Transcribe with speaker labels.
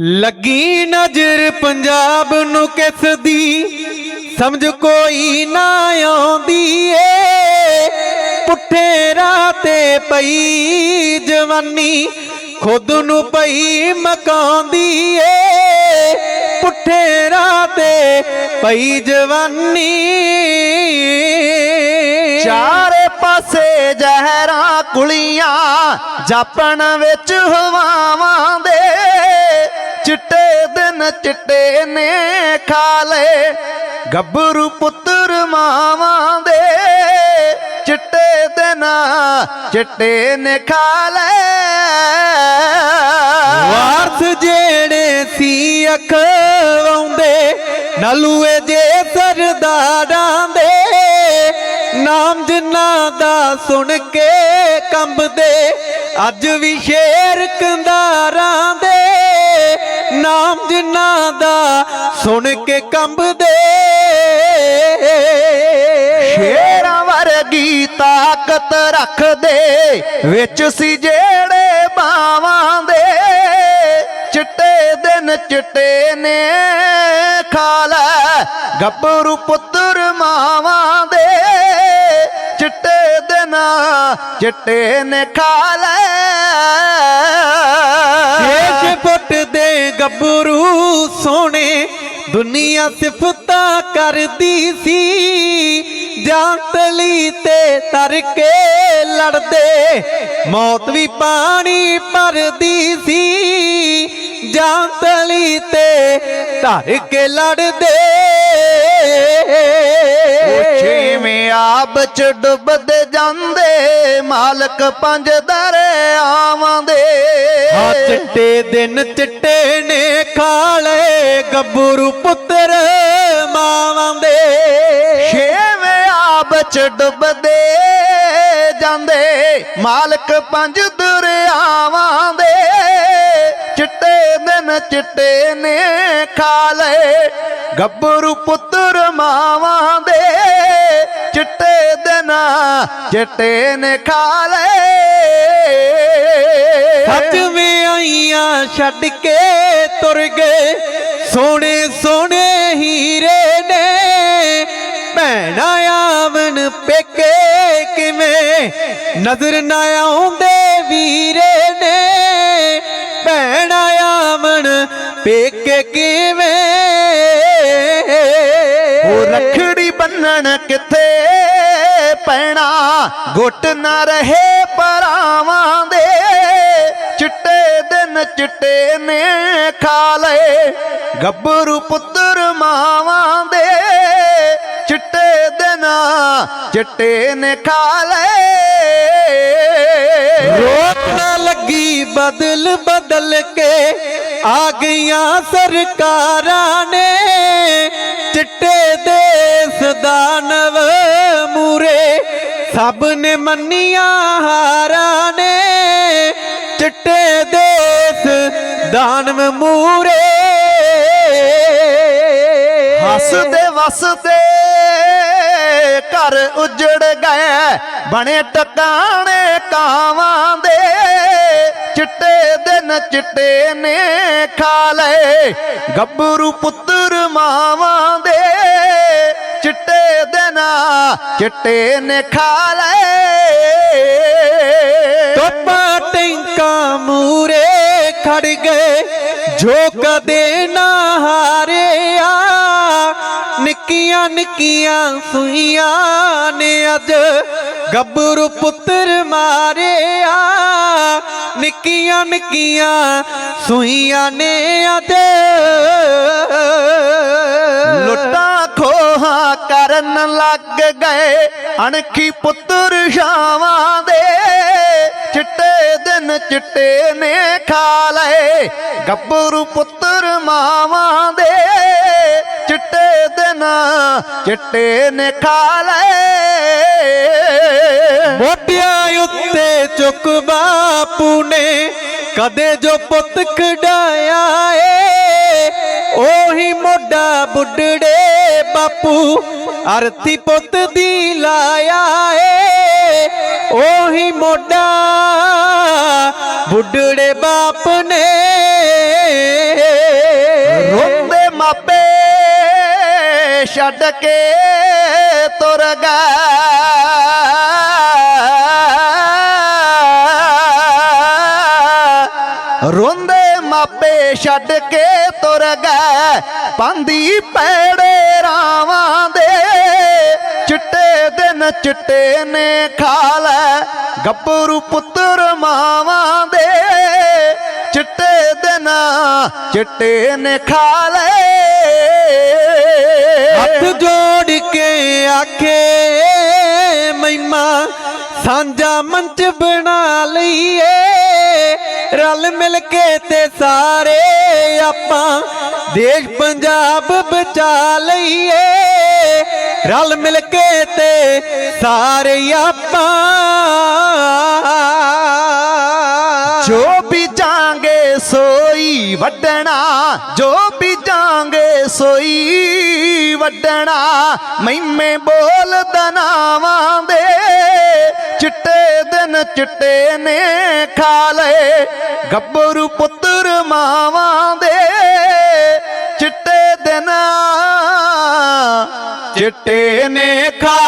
Speaker 1: ਲੱਗੀ ਨਜ਼ਰ ਪੰਜਾਬ ਨੂੰ ਕਿਸ ਦੀ? ਸਮਝ ਕੋਈ ਨਾ ਆਉਂਦੀ ਏ। ਪੁੱਠੇ ਰਾਹ ਤੇ ਪਈ ਜਵਾਨੀ, ਖੁਦ ਨੂੰ ਪਈ ਮਕਾਉਂਦੀ ਏ। ਪੁੱਠੇ ਰਾਹ ਤੇ ਪਈ ਜਵਾਨੀ।
Speaker 2: ਚਾਰੇ ਪਾਸੇ ਜ਼ਹਿਰਾਂ, ਕੁਲੀਆਂ, ਜਾਪਣ ਵਿੱਚ ਹਵਾਵਾਂ ਦੇ। ਚਿੱਟੇ ਦਿਨ ਚਿੱਟੇ ਨੇ ਖਾ ਲਏ। ਗੱਭਰੂ ਪੁੱਤਰ ਮਾਵਾਂ ਦੇ ਚਿੱਟੇ ਦਿਨ ਚਿੱਟੇ ਨੇ ਖਾ ਲਏ।
Speaker 1: ਵਾਰਸ ਜਿਹੜੇ ਸੀ ਅਖਵਾਉਂਦੇ, ਨਲੂਏ ਜੇ ਸਰਦਾਰਾਂ ਦੇ। ਨਾਮ ਜਿਨ੍ਹਾਂ ਦਾ ਸੁਣ ਕੇ ਕੰਬਦੇ, ਅੱਜ ਵੀ ਸ਼ੇਰ ਕੰਦਾਰਾਂ ਦੇ ਨਾਮ ਜਿਨ੍ਹਾਂ ਦਾ ਸੁਣ ਕੇ ਕੰਬਦੇ।
Speaker 2: ਸ਼ੇਰਾਂ ਵਰਗੀ ਤਾਕਤ ਰੱਖਦੇ, ਵਿੱਚ ਸੀ ਜਿਹੜੇ ਬਾਵਾਂ ਦੇ। ਚਿੱਟੇ ਦਿਨ ਚਿੱਟੇ ਨੇ ਖਾਲ ਗੱਭਰੂ ਪੁੱਤਰ ਮਾਵਾਂ ਦੇ। ਚਿੱਟੇ ਦਿਨ ਚਿੱਟੇ ਨੇ ਖਾਲ ਲੈ
Speaker 1: ਛੇ ਦੇ ਗੱਭਰੂ ਸੋਹਣੇ, ਦੁਨੀਆ ਸਿਫਤਾਂ ਕਰਦੀ ਸੀ। ਜਾਂਤਲੀ ਤੇ ਤਰ ਕੇ ਲੜਦੇ, ਮੌਤ ਵੀ ਪਾਣੀ ਭਰਦੀ ਸੀ। ਜਾਂਤਲੀ ਤੇ ਧਰ ਕੇ ਲੜਦੇ
Speaker 2: ਛੇਵੇਂ ਆਬ ਚ ਡੁੱਬਦੇ ਜਾਂਦੇ ਮਾਲਕ ਪੰਜ ਦਰਿਆਵਾਂ ਦੇ
Speaker 1: ਆ ਚਿੱਟੇ ਦਿਨ ਚਿੱਟੇ ਨੇ ਖਾਲੇ ਗੱਭਰੂ ਪੁੱਤਰ ਮਾਵਾਂ ਦੇ
Speaker 2: ਛੇਵੇਂ ਆਬ ਚ ਡੁੱਬਦੇ ਜਾਂਦੇ ਮਾਲਕ ਪੰਜ ਦਰਿਆਵਾਂ ਦੇ ਚਿੱਟੇ ਚਿੱਟੇ ਨੇ ਖਾ ਲਏ। ਗੱਭਰੂ ਪੁੱਤਰ ਮਾਵਾਂ ਦੇ ਚਿੱਟੇ ਦਿਨ ਚਿੱਟੇ ਨੇ ਖਾ ਲਏ।
Speaker 1: ਸੱਜਵੇਂ ਆਈਆਂ ਛੱਡ ਕੇ ਤੁਰ ਗਏ। ਸੋਹਣੇ ਸੋਹਣੇ ਹੀਰੇ ਨੇ। ਭੈਣਾ ਆਵਣ ਪੇਕੇ ਕਿਵੇਂ? ਨਜ਼ਰ ਨਾ ਆਉਂਦੇ ਵੀਰੇ ਆਵਣ ਪੇਕੇ ਕਿਵੇਂ?
Speaker 2: ਉਹ ਰਖੜੀ ਬੰਨਣ ਕਿੱਥੇ ਪੈਣਾ? ਗੁੱਟ ਨਾ ਰਹੇ ਪਰਾਵਾਂ ਦੇ। ਚਿੱਟੇ ਦਿਨ ਚਿੱਟੇ ਨੇ ਖਾ ਲਏ। ਗੱਭਰੂ ਪੁੱਤਰ ਮਾਵਾਂ ਦੇ। ਚਿੱਟੇ ਦਿਨ ਚਿੱਟੇ ਨੇ ਖਾ ਲਏ।
Speaker 1: ਰੋਕ ਨਾ ਲੱਗੀ ਬਦਲ ਬਦਲ ਕੇ। ਆ ਗਈਆਂ ਸਰਕਾਰਾਂ ਨੇ ਚਿੱਟੇ ਦੇਸ ਦਾਨਵ ਮੂਰੇ। ਸਭ ਨੇ ਮੰਨੀਆਂ ਹਾਰਾਂ ਨੇ ਚਿੱਟੇ ਦੇਸ ਦਾਨਵ ਮੂਰੇ।
Speaker 2: ਹੱਸਦੇ ਵਸਦੇ ਘਰ ਉਜੜ ਗਏ। ਬਣੇ ਟਿਕਾਣੇ ਕਾਵਾਂ ਦੇ। ਚਿੱਟੇ ਦਿਨ ਚਿੱਟੇ ਨੇ ਖਾ ਲਏ। ਗੱਭਰੂ ਪੁੱਤਰ ਮਾਵਾਂ ਦੇ। ਚਿੱਟੇ ਦਿਨ ਚਿੱਟੇ ਨੇ ਖਾ ਲਏ।
Speaker 1: ਟੋਪਾ ਟੈਂਕਾਂ ਮੂਰੇ ਖੜ ਗਏ। ਜੋ ਕਦੇ ਨਾ ਨਿੱਕੀਆਂ ਨਿੱਕੀਆਂ ਸੂਈਆਂ ਨੇ ਅੱਜ ਗੱਭਰੂ ਪੁੱਤਰ ਮਾਰਿਆ। ਨਿੱਕੀਆਂ ਨਿੱਕੀਆਂ ਸੂਈਆਂ ਨੇ ਅੱਜ
Speaker 2: ਲੁੱਟਾਂ ਖੋਹਾਂ ਕਰਨ ਲੱਗ ਗਏ ਅਣਖੀ ਪੁੱਤਰ ਸ਼ਾਵਾਂ ਦੇ। ਦਿਨ ਚਿੱਟੇ ਨੇ ਖਾ ਲਏ, ਗੱਭਰੂ ਪੁੱਤਰ ਮਾਵਾਂ ਦੇ। ਚਿੱਟੇ ਦਿਨ ਚਿੱਟੇ ਨੇ ਖਾ ਲਏ।
Speaker 1: ਮੋਢਿਆਂ ਉੱਤੇ ਚੁੱਕ ਬਾਪੂ ਨੇ, ਕਦੇ ਜੋ ਪੁੱਤ ਖਡਾਇਆ ਏ, ਉਹੀ ਮੋਢਾ ਬੁੱਢੜੇ ਬਾਪੂ, ਅਰਤੀ ਪੁੱਤ ਦੀ ਲਾਇਆ ਏ, ਉਹੀ ਮੋਢਾ ਬੁੱਢੜੇ ਬਾਪ ਨੇ ਰੋਂਦੇ ਮਾਪੇ
Speaker 2: ਛੱਡ ਕੇ ਤੁਰ ਗਏ। ਰੋਂਦੇ ਮਾਪੇ ਛੱਡ ਕੇ ਤੁਰ ਗਏ। ਪਾਂਦੀ ਪੈੜੇ ਰਾਵਾਂ ਦੇ ਚਿੱਟੇ ਦਿਨ ਚਿੱਟੇ ਨੇ ਖਾ ਲੈ। ਗੱਭਰੂ ਪੁੱਤਰ ਮਾਂ ਚਿੱਟੇ ਨੇ ਖਾ ਲੈ।
Speaker 1: ਹੱਥ ਜੋੜ ਕੇ ਆਖੇ ਮਹਿਮਾ ਸਾਂਝਾ ਮੰਚ ਬਣਾ ਲਈਏ। ਰਲ ਮਿਲ ਕੇ ਤੇ ਸਾਰੇ ਆਪਾਂ ਦੇਸ਼ ਪੰਜਾਬ ਬਚਾ ਲਈਏ। ਰਲ ਮਿਲ ਕੇ ਤੇ ਸਾਰੇ ਆਪਾਂ
Speaker 2: ਜੋ ਸੋਈ ਵੱਡਣਾ ਜੋ ਬੀਜਾਂਗੇ ਸੋਈ ਵੱਡਣਾ ਮੈਵੇਂ ਬੋਲ ਦਨਾਵਾਂ ਦੇ, ਚਿੱਟੇ ਦਿਨ ਚਿੱਟੇ ਨੇ ਖਾ ਲਏ। ਗੱਭਰੂ ਪੁੱਤਰ ਮਾਵਾਂ ਦੇ, ਚਿੱਟੇ ਦਿਨ, ਚਿੱਟੇ ਨੇ ਖਾ